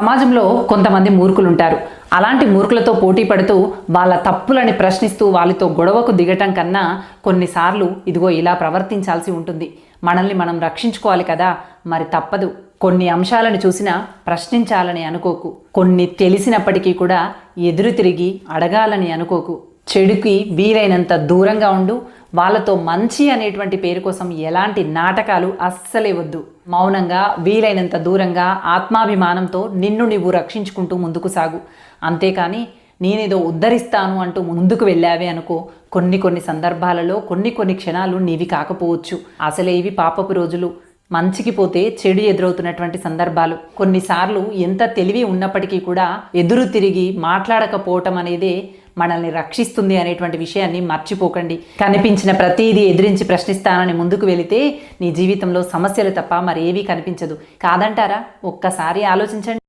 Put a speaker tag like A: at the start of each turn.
A: సమాజంలో కొంతమంది మూర్ఖులు ఉంటారు అలాంటి మూర్ఖులతో పోటీ పడుతూ వాళ్ళ తప్పులని ప్రశ్నిస్తూ వాళ్ళతో గొడవకు దిగటం కన్నా కొన్నిసార్లు ఇదిగో ఇలా ప్రవర్తించాల్సి ఉంటుంది. మనల్ని మనం రక్షించుకోవాలి కదా. మరి తప్పదు. కొన్ని అంశాలను చూసినా ప్రశ్నించాలని అనుకోకు. కొన్ని తెలిసినప్పటికీ కూడా ఎదురు తిరిగి అడగాలని అనుకోకు. చెడుకి వీలైనంత దూరంగా ఉండు. వాళ్ళతో మంచి అనేటువంటి పేరు కోసం ఎలాంటి నాటకాలు అస్సలే వద్దు. మౌనంగా వీలైనంత దూరంగా ఆత్మాభిమానంతో నిన్ను నువ్వు రక్షించుకుంటూ ముందుకు సాగు. అంతేకాని నేనేదో ఉద్ధరిస్తాను అంటూ ముందుకు వెళ్ళావే అనుకో కొన్ని కొన్ని సందర్భాలలో కొన్ని కొన్ని క్షణాలు నీవి కాకపోవచ్చు. అసలే ఇవి పాపపు రోజులు. మంచికి పోతే చెడు ఎదురవుతున్నటువంటి సందర్భాలు. కొన్నిసార్లు ఎంత తెలివి ఉన్నప్పటికీ కూడా ఎదురు తిరిగి మాట్లాడకపోవటం అనేదే మనల్ని రక్షిస్తుంది అనేటువంటి విషయాన్ని మర్చిపోకండి. కనిపించిన ప్రతిదీ ఎదిరించి ప్రశ్నిస్తానని ముందుకు వెళితే నీ జీవితంలో సమస్యలు తప్ప మరేవీ కనిపించదు. కాదంటారా? ఒక్కసారి ఆలోచించండి.